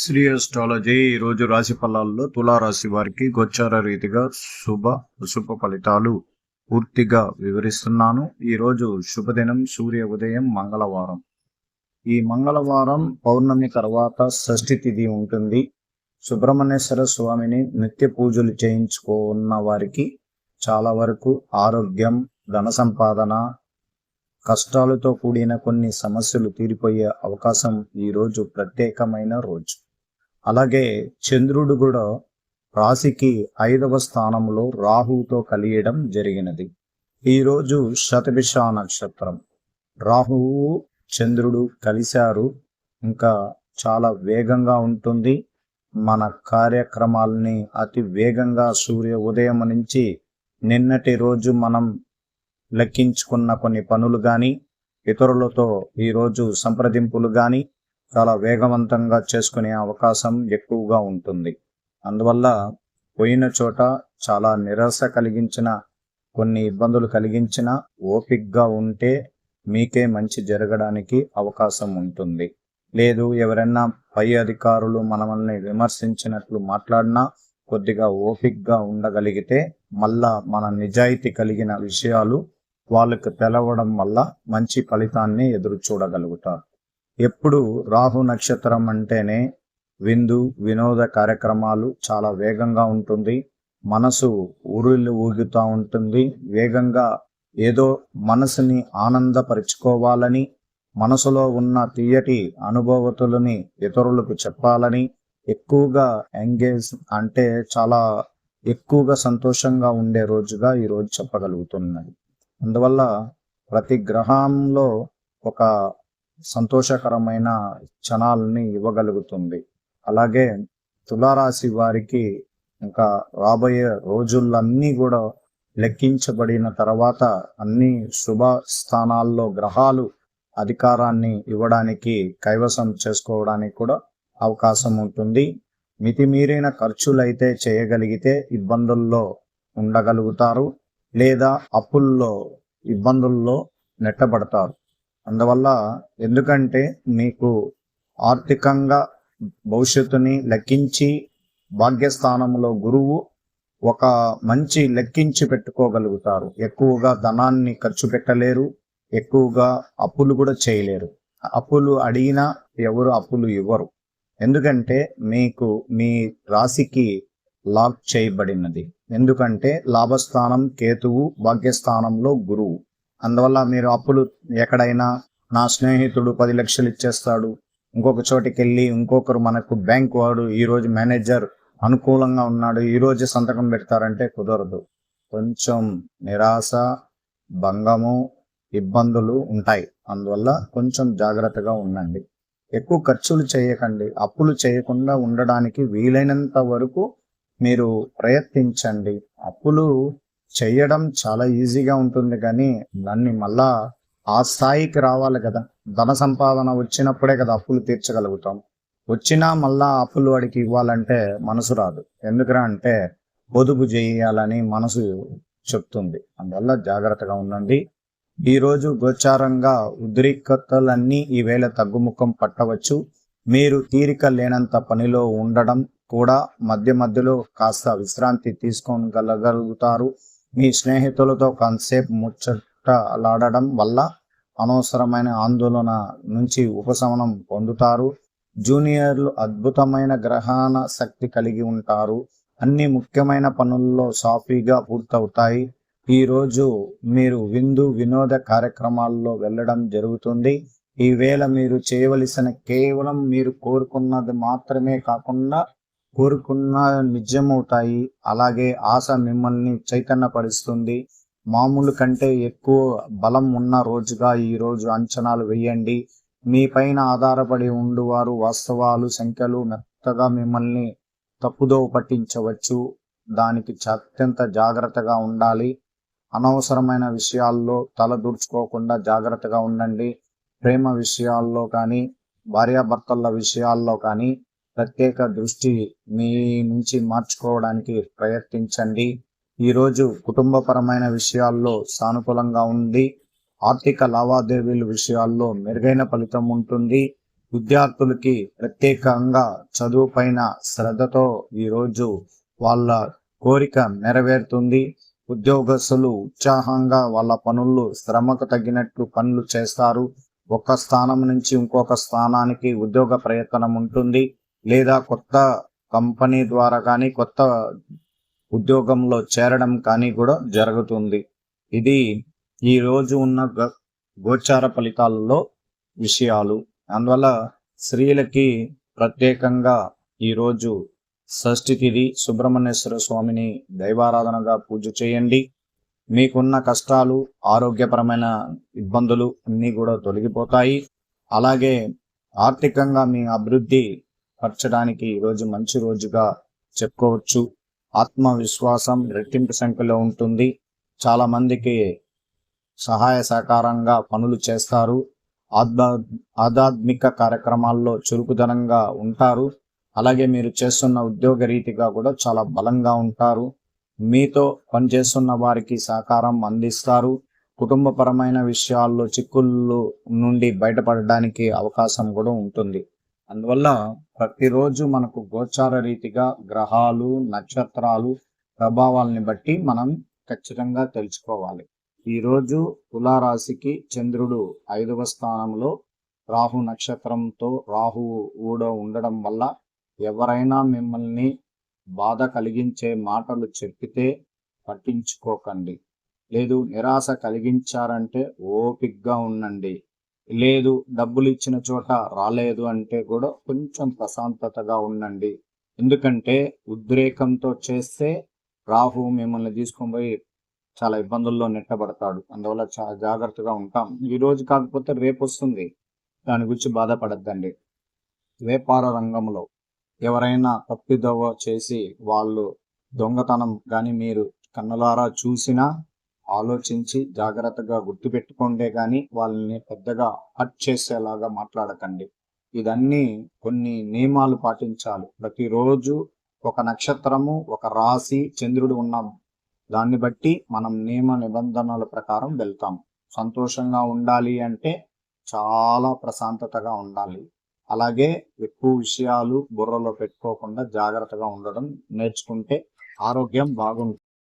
Shri astrology ఈరోజు రాశి ఫలాల్లో తులారాశి వారికి గోచార రీతిగా శుభ అశుభ ఫలితాలు పూర్తిగా వివరిస్తున్నాను. ఈరోజు శుభదినం సూర్య ఉదయం మంగళవారం. ఈ మంగళవారం పౌర్ణమి తర్వాత షష్ఠి తిథి ఉంటుంది. సుబ్రహ్మణ్యేశ్వర స్వామిని నిత్య పూజలు చేయించుకున్న వారికి చాలా వరకు ఆరోగ్యం ధన సంపాదన కష్టాలతో కూడిన కొన్ని సమస్యలు తీరిపోయే అవకాశం ఈ రోజు ప్రత్యేకమైన రోజు. అలాగే చంద్రుడు కూడా రాశికి ఐదవ స్థానంలో రాహువుతో కలియడం జరిగినది. ఈ రోజు శతభిష నక్షత్రం. రాహువు చంద్రుడు కలిశారు. ఇంకా చాలా వేగంగా ఉంటుంది. మన కార్యక్రమాలని అతి వేగంగా సూర్య ఉదయం నుంచి నిన్నటి రోజు మనం లెక్కించుకున్న కొన్ని పనులు కానీ ఇతరులతో ఈరోజు సంప్రదింపులు కానీ చాలా వేగవంతంగా చేసుకునే అవకాశం ఎక్కువగా ఉంటుంది. అందువల్ల పోయిన చోట చాలా నిరాశ కలిగించిన కొన్ని ఇబ్బందులు కలిగించిన ఓపిక్గా ఉంటే మీకే మంచి జరగడానికి అవకాశం ఉంటుంది. లేదు ఎవరైనా పై అధికారులు మనల్ని విమర్శించినట్లు మాట్లాడినా కొద్దిగా ఓపిక్గా ఉండగలిగితే మళ్ళా మన నిజాయితీ కలిగిన విషయాలు వాళ్ళకు తెలవడం వల్ల మంచి ఫలితాన్ని ఎదురు చూడగలుగుతారు ఎప్పుడు రాహు నక్షత్రం అంటేనే విందు వినోద కార్యక్రమాలు చాలా వేగంగా ఉంటుంది. మనసు ఊరిళ్ళు ఊగుతూ ఉంటుంది. వేగంగా ఏదో మనసుని ఆనందపరుచుకోవాలని మనసులో ఉన్న తీయటి అనుభవతులని ఇతరులకు చెప్పాలని ఎక్కువగా ఎంగేజ్ అంటే చాలా ఎక్కువగా సంతోషంగా ఉండే రోజుగా ఈరోజు చెప్పగలుగుతున్నాయి అందువల్ల ప్రతి గ్రహంలో ఒక సంతోషకరమైన క్షణాలని ఇవ్వగలుగుతుంది. అలాగే తులారాశి వారికి ఇంకా రాబోయే రోజులన్నీ కూడా లెక్కించబడిన తర్వాత అన్ని శుభ స్థానాల్లో గ్రహాలు అధికారాన్ని ఇవ్వడానికి కైవసం చేసుకోవడానికి కూడా అవకాశం ఉంటుంది. మితిమీరిన ఖర్చులైతే చేయగలిగితే ఇబ్బందుల్లో ఉండగలుగుతారు లేదా అప్పుల్లో ఇబ్బందుల్లో నెట్టబడతారు. అందువల్ల ఎందుకంటే మీకు ఆర్థికంగా భవిష్యత్తుని లెక్కించి భాగ్యస్థానంలో గురువు ఒక మంచి లెక్కించి పెట్టుకోగలుగుతారు. ఎక్కువగా ధనాన్ని ఖర్చు పెట్టలేరు. ఎక్కువగా అప్పులు కూడా చేయలేరు. అప్పులు అడిగినా ఎవరు అప్పులు ఇవ్వరు. ఎందుకంటే మీకు మీ రాశికి లాక్ చేయబడినది. ఎందుకంటే లాభస్థానం కేతువు భాగ్యస్థానంలో గురువు. అందువల్ల మీరు అప్పులు ఎక్కడైనా నా స్నేహితుడు పది లక్షలు ఇచ్చేస్తాడు. ఇంకొక చోటికి వెళ్ళి ఇంకొకరు మనకు బ్యాంక్ వాడు ఈరోజు మేనేజర్ అనుకూలంగా ఉన్నాడు ఈరోజు సంతకం పెడతారంటే కుదరదు. కొంచెం నిరాశ భంగము ఇబ్బందులు ఉంటాయి. అందువల్ల కొంచెం జాగ్రత్తగా ఉండండి. ఎక్కువ ఖర్చులు చేయకండి. అప్పులు చేయకుండా ఉండడానికి వీలైనంత వరకు మీరు ప్రయత్నించండి. అప్పులు చేయడం చాలా ఈజీగా ఉంటుంది కానీ దాన్ని మళ్ళా ఆ స్థాయికి రావాలి కదా. ధన సంపాదన వచ్చినప్పుడే కదా అప్పులు తీర్చగలుగుతాం. వచ్చినా మళ్ళా అప్పులు వాడికి ఇవ్వాలంటే మనసు రాదు. ఎందుకురా అంటే పొదుపు చేయాలని మనసు చెప్తుంది. అందువల్ల జాగ్రత్తగా ఉండండి. ఈరోజు గోచారంగా ఉద్రిక్తలన్నీ ఈవేళ తగ్గుముఖం పట్టవచ్చు. మీరు తీరిక లేనంత పనిలో ఉండడం కూడా మధ్య మధ్యలో కాస్త విశ్రాంతి తీసుకోగలగలుగుతారు. మీ స్నేహితులతో కాన్సేపు ముచ్చటలాడడం వల్ల అనవసరమైన ఆందోళన నుంచి ఉపశమనం పొందుతారు. జూనియర్లు అద్భుతమైన గ్రహణ శక్తి కలిగి ఉంటారు. అన్ని ముఖ్యమైన పనుల్లో సాఫీగా పూర్తవుతాయి. ఈ రోజు మీరు విందు వినోద కార్యక్రమాల్లో వెళ్ళడం జరుగుతుంది. ఈవేళ మీరు చేయవలసిన కేవలం మీరు కోరుకున్నది మాత్రమే కాకుండా కోరుకున్న నిజమవుతాయి. అలాగే ఆశ మిమ్మల్ని చైతన్యపరుస్తుంది. మామూలు కంటే ఎక్కువ బలం ఉన్న రోజుగా ఈ రోజు అంచనాలు వేయండి. మీ పైన ఆధారపడి ఉండువారు వాస్తవాలు సంఖ్యలు మెత్తగా మిమ్మల్ని తప్పుదో పట్టించవచ్చు. దానికి అత్యంత జాగ్రత్తగా ఉండాలి. అనవసరమైన విషయాల్లో తల దూర్చుకోకుండా జాగ్రత్తగా ఉండండి. ప్రేమ విషయాల్లో కానీ భార్యాభర్తల విషయాల్లో కానీ ప్రత్యేక దృష్టి మీ నుంచి మార్చుకోవడానికి ప్రయత్నించండి. ఈరోజు కుటుంబపరమైన విషయాల్లో సానుకూలంగా ఉంది ఆర్థిక లావాదేవీల విషయాల్లో మెరుగైన ఫలితం ఉంటుంది. విద్యార్థులకి ప్రత్యేకంగా చదువు పైన శ్రద్ధతో ఈరోజు వాళ్ళ కోరిక నెరవేరుతుంది. ఉద్యోగస్తులు ఉత్సాహంగా వాళ్ళ పనులు శ్రమకు తగినట్లు పనులు చేస్తారు. ఒక స్థానం నుంచి ఇంకొక స్థానానికి ఉద్యోగ ప్రయత్నం ఉంటుంది. లేదా కొత్త కంపెనీ ద్వారా కానీ కొత్త ఉద్యోగంలో చేరడం కానీ కూడా జరుగుతుంది. ఇది ఈ రోజు ఉన్న గోచార ఫలితాలలో విషయాలు. అందువల్ల స్త్రీలకి ప్రత్యేకంగా ఈరోజు షష్ఠి తిథి సుబ్రహ్మణ్యేశ్వర స్వామిని దైవారాధనగా పూజ చేయండి. మీకున్న కష్టాలు ఆరోగ్యపరమైన ఇబ్బందులు అన్నీ కూడా తొలగిపోతాయి. అలాగే ఆర్థికంగా మీ అభివృద్ధి పరచడానికి ఈరోజు మంచి రోజుగా చెప్పుకోవచ్చు. ఆత్మవిశ్వాసం రెట్టింపు సంఖ్యలో ఉంటుంది. చాలా మందికి సహాయ సహకారంగా పనులు చేస్తారు. ఆధ్యా ఆధ్యాత్మిక కార్యక్రమాల్లో చురుకుదనంగా ఉంటారు. అలాగే మీరు చేస్తున్న ఉద్యోగ రీతిగా కూడా చాలా బలంగా ఉంటారు. మీతో పనిచేస్తున్న వారికి సహకారం అందిస్తారు. కుటుంబపరమైన విషయాల్లో చిక్కుళ్ళు నుండి బయటపడడానికి అవకాశం కూడా ఉంటుంది. అందువల్ల ప్రతిరోజు మనకు గోచార రీతిగా గ్రహాలు నక్షత్రాలు ప్రభావాల్ని బట్టి మనం ఖచ్చితంగా తెలుసుకోవాలి. ఈరోజు తులారాశికి చంద్రుడు ఐదవ స్థానంలో రాహు నక్షత్రంతో రాహువు కూడా ఉండడం వల్ల ఎవరైనా మిమ్మల్ని బాధ కలిగించే మాటలు చెప్పితే పట్టించుకోకండి. లేదు నిరాశ కలిగించారంటే ఓపిక్గా ఉండండి. లేదు డబ్బులు ఇచ్చిన చోట రాలేదు అంటే కూడా కొంచెం ప్రశాంతతగా ఉండండి. ఎందుకంటే ఉద్రేకంతో చేస్తే రాహు మిమ్మల్ని తీసుకొని పోయి చాలా ఇబ్బందుల్లో నెట్టబడతాడు. అందువల్ల చాలా జాగ్రత్తగా ఉంటాం. ఈ రోజు కాకపోతే రేపు వస్తుంది. దాని గురించి బాధపడద్దండి. వ్యాపార రంగంలో ఎవరైనా తప్పిదవ చేసి వాళ్ళు దొంగతనం కానీ మీరు కన్నులారా చూసినా ఆలోచించి జాగ్రత్తగా గుర్తుపెట్టుకోండే కానీ వాళ్ళని పెద్దగా హట్ చేసేలాగా మాట్లాడకండి. ఇదన్నీ కొన్ని నియమాలు పాటించాలి. ప్రతిరోజు ఒక నక్షత్రము ఒక రాశి చంద్రుడు ఉన్న. దాన్ని బట్టి మనం నియమ నిబంధనల ప్రకారం వెళ్తాం. సంతోషంగా ఉండాలి అంటే చాలా ప్రశాంతతగా ఉండాలి. అలాగే ఎక్కువ విషయాలు బుర్రలో పెట్టుకోకుండా జాగ్రత్తగా ఉండడం నేర్చుకుంటే ఆరోగ్యం బాగుంటుంది.